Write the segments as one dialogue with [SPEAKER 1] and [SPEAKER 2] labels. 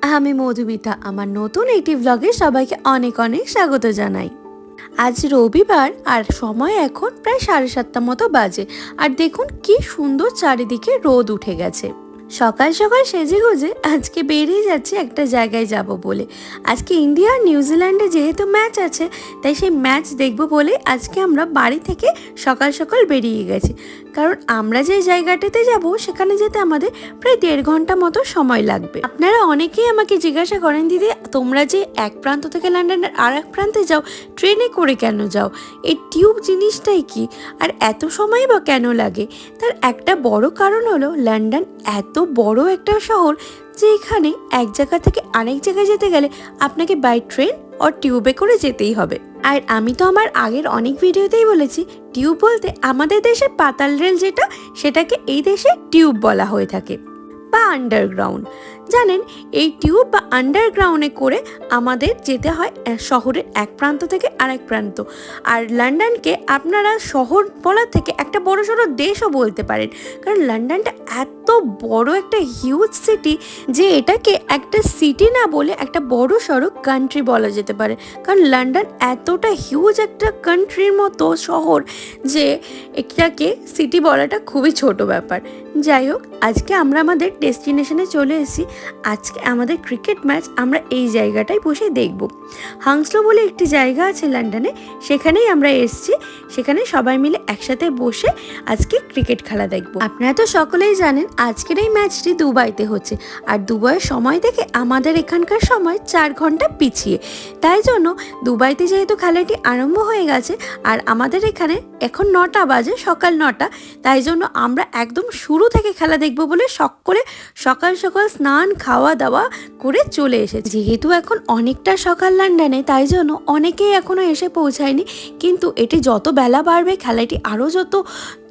[SPEAKER 1] আমি মধুমিতা, আমার নতুন একটি ব্লগে সবাইকে অনেক অনেক স্বাগত জানাই। আজ রবিবার আর সময় এখন প্রায় সাড়ে সাতটা মতো বাজে। আর দেখুন কি সুন্দর চারিদিকে রোদ উঠে গেছে। সকাল সকাল সেজে গুজে আজকে বেরিয়ে যাচ্ছে একটা জায়গায় যাব বলে। আজকে ইন্ডিয়া আর নিউজিল্যান্ডে যেহেতু ম্যাচ আছে, তাই সেই ম্যাচ দেখব বলে আজকে আমরা বাড়ি থেকে সকাল সকাল বেরিয়ে গেছি। কারণ আমরা যে জায়গাটাতে যাব, সেখানে যেতে আমাদের প্রায় দেড় ঘণ্টা মতো সময় লাগবে। আপনারা অনেকেই আমাকে জিজ্ঞাসা করেন, দিদি, তোমরা যে এক প্রান্ত থেকে লন্ডনের আর এক প্রান্তে যাও, ট্রেনে করে কেন যাও? এই টিউব জিনিসটাই কি? আর এত সময় বা কেন লাগে? তার একটা বড় কারণ হলো, লন্ডন এত বড় একটা শহর যে এখানে এক জায়গা থেকে আরেক জায়গায় যেতে গেলে আপনাকে বাই ট্রেন আর টিউবে করে যেতেই হবে। আর আমি তো আমার আগের অনেক ভিডিওতেই বলেছি টিউব বলতে আমাদের দেশে পাতাল রেল যেটা, সেটাকে এই দেশে টিউব বলা হয়ে থাকে, বা আন্ডারগ্রাউন্ড জানেন, এই টিউব বা আন্ডারগ্রাউন্ডে করে আমাদের যেতে হয় শহরের এক প্রান্ত থেকে আরেক প্রান্ত। আর লন্ডনকে আপনারা শহর বলার থেকে একটা বড় সড়ো দেশও বলতে পারেন। কারণ লন্ডনটা এত বড় একটা হিউজ সিটি যে এটাকে একটা সিটি না বলে একটা বড় সড়ো কান্ট্রি বলা যেতে পারে। কারণ লন্ডন এতটা হিউজ একটা কান্ট্রির মতো শহর যে এটাকে সিটি বলাটা খুবই ছোট ব্যাপার। যাই হোক, আজকে আমরা আমাদের ডেস্টিনেশনে চলে এসেছি। আজকে আমাদের ক্রিকেট ম্যাচ আমরা এই জায়গাটায় বসে দেখব। হাংসলো বলে একটি জায়গা আছে লন্ডনে, সেখানেই আমরা এসেছি। সেখানে সবাই মিলে একসাথে বসে আজকে ক্রিকেট খেলা দেখব। আপনারা তো সকলেই জানেন আজকের এই ম্যাচটি দুবাইতে হচ্ছে। আর দুবাইয়ের সময় থেকে আমাদের এখানকার সময় চার ঘণ্টা পিছিয়ে। তাই জন্য দুবাইতে যেহেতু খেলাটি আরম্ভ হয়ে গেছে, আর আমাদের এখানে এখন নটা বাজে, সকাল নটা, তাই জন্য আমরা একদম শুরু থেকে খেলা দেখব বলে করে সকাল সকাল স্নান খাওয়া দাওয়া করে চলে এসেছে। যেহেতু এখন অনেকটা সকাল লন্ডনে, তাই জন্য অনেকেই এখনও এসে পৌঁছায়নি। কিন্তু এটি যত বেলা বাড়বে, খেলাটি আরও যত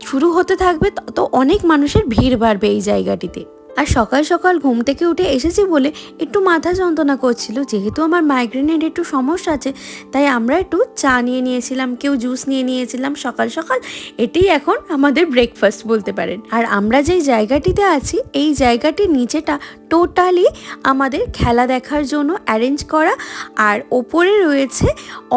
[SPEAKER 1] শুরু হতে থাকবে, তত অনেক মানুষের ভিড় বাড়বে এই জায়গাটিতে। আর সকাল সকাল ঘুম থেকে উঠে এসেছি বলে একটু মাথা যন্ত্রণা করছিল। যেহেতু আমার মাইগ্রেনের একটু সমস্যা আছে, তাই আমরা একটু চা নিয়ে নিয়েছিলাম, কেউ জুস নিয়ে নিয়েছিলাম। সকাল সকাল এটাই এখন আমাদের ব্রেকফাস্ট বলতে পারেন। আর আমরা যেই জায়গাটিতে আছি, এই জায়গাটির নিচেটা টোটালি আমাদের খেলা দেখার জন্য অ্যারেঞ্জ করা। আর ওপরে রয়েছে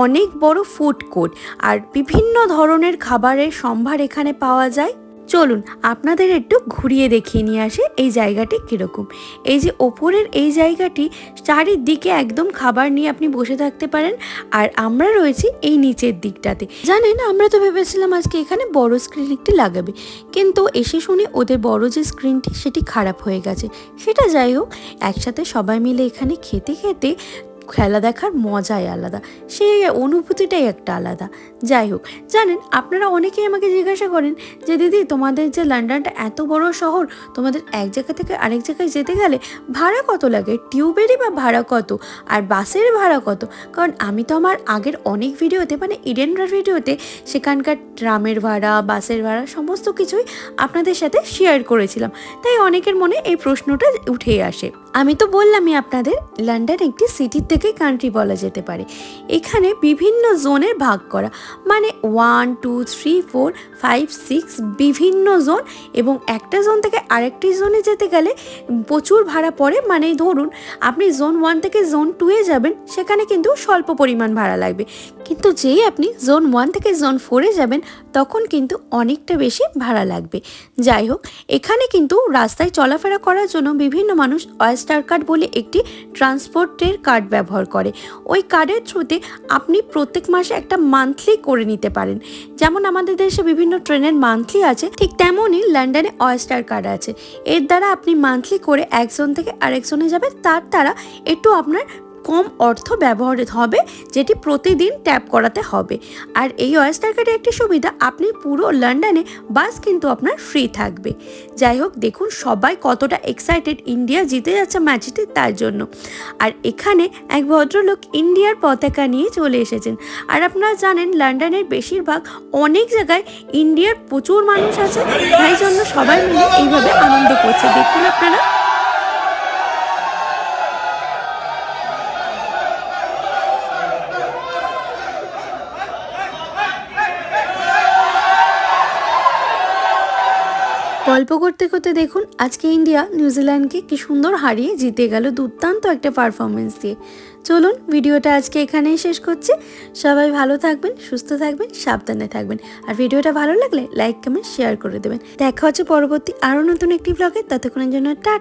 [SPEAKER 1] অনেক বড় ফুড কোর্ট আর বিভিন্ন ধরনের খাবারের সম্ভার এখানে পাওয়া যায়। চলুন আপনাদের একটু ঘুরিয়ে দেখিয়ে নিয়ে আসে এই জায়গাটি কীরকম। এই যে ওপরের এই জায়গাটি, চারিদিকে একদম খাবার নিয়ে আপনি বসে থাকতে পারেন আর আমরা রয়েছি এই নিচের দিকটাতে। জানেন, আমরা তো ভেবেছিলাম আজকে এখানে বড় স্ক্রিন একটি লাগাবে। কিন্তু এসে শুনে ওদের বড় যে স্ক্রিনটি সেটি খারাপ হয়ে গেছে। সেটা যাই হোক, একসাথে সবাই মিলে এখানে খেতে খেতে খেলা দেখার মজাই আলাদা। সেই অনুভূতিটাই একটা আলাদা। যাই হোক, জানেন, আপনারা অনেকেই আমাকে জিজ্ঞাসা করেন যে, দিদি, তোমাদের যে লন্ডনটা এত বড় শহর, তোমাদের এক জায়গা থেকে আরেক জায়গায় যেতে গেলে ভাড়া কত লাগে? টিউবেরই বা ভাড়া কত? আর বাসের ভাড়া কত? কারণ আমি তো আমার আগের অনেক ভিডিওতে মানে ইডেনরার ভিডিওতে সেখানকার ট্রামের ভাড়া, বাসের ভাড়া, সমস্ত কিছুই আপনাদের সাথে শেয়ার করেছিলাম। তাই অনেকের মনে এই প্রশ্নটা উঠেই আসে। আমি তো বললামই আপনাদের লন্ডন একটি সিটির থেকে কান্ট্রি বলা যেতে পারে। এখানে বিভিন্ন জোনের ভাগ করা মানে one two three four five six বিভিন্ন জোন এবং একটা জোন থেকে আরেকটি জোনে যেতে গেলে প্রচুর ভাড়া পড়ে। মানে ধরুন, আপনি জোন ওয়ান থেকে জোন টুয়ে যাবেন, সেখানে কিন্তু স্বল্প পরিমাণ ভাড়া লাগবে। কিন্তু যেই আপনি জোন ওয়ান থেকে জোন ফোরে যাবেন, তখন কিন্তু অনেকটা বেশি ভাড়া লাগবে। যাই হোক, এখানে কিন্তু রাস্তায় চলাফেরা করার জন্য বিভিন্ন মানুষ অয়েস্টার কার্ড বলে একটি ট্রান্সপোর্টের কার্ড ব্যবহার করে। ওই কার্ডের থ্রুতে আপনি প্রত্যেক মাসে একটা মান্থলি করে নিতে পারেন। যেমন আমাদের দেশে বিভিন্ন ট্রেনের মান্থলি আছে, ঠিক তেমনই লন্ডনে অয়েস্টার কার্ড আছে। এর দ্বারা আপনি মান্থলি করে একজন থেকে আরেকজনে যাবেন, তার দ্বারা একটু আপনার কম অর্থ ব্যবহার হবে, যেটি প্রতিদিন ট্যাপ করাতে হবে। আর এই ওয়েস্টার কার্ডের একটি সুবিধা, আপনি পুরো লন্ডনে বাস কিন্তু আপনার ফ্রি থাকবে। যাই হোক, দেখুন সবাই কতটা এক্সাইটেড ইন্ডিয়া জিতে যাচ্ছে ম্যাচটি তার জন্য। আর এখানে এক ভদ্রলোক ইন্ডিয়ার পতাকা নিয়ে চলে এসেছেন। আর আপনারা জানেন, লন্ডনের বেশিরভাগ অনেক জায়গায় ইন্ডিয়ার প্রচুর মানুষ আছে। তাই জন্য সবাই মিলে এইভাবে আনন্দ করছে। দেখুন আপনারা। গল্প করতে করতে দেখুন, আজকে ইন্ডিয়া নিউজিল্যান্ডকে কি সুন্দর হারিয়ে জিতে গেল দুর্দান্ত একটা পারফরমেন্স দিয়ে। চলুন, ভিডিওটা আজকে এখানেই শেষ করছি। সবাই ভালো থাকবেন, সুস্থ থাকবেন, সাবধানে থাকবেন। আর ভিডিওটা ভালো লাগলে লাইক কমেন্ট শেয়ার করে দেবেন। দেখা হচ্ছে পরবর্তী আরও নতুন একটি ব্লগে ততক্ষণের জন্য টাটা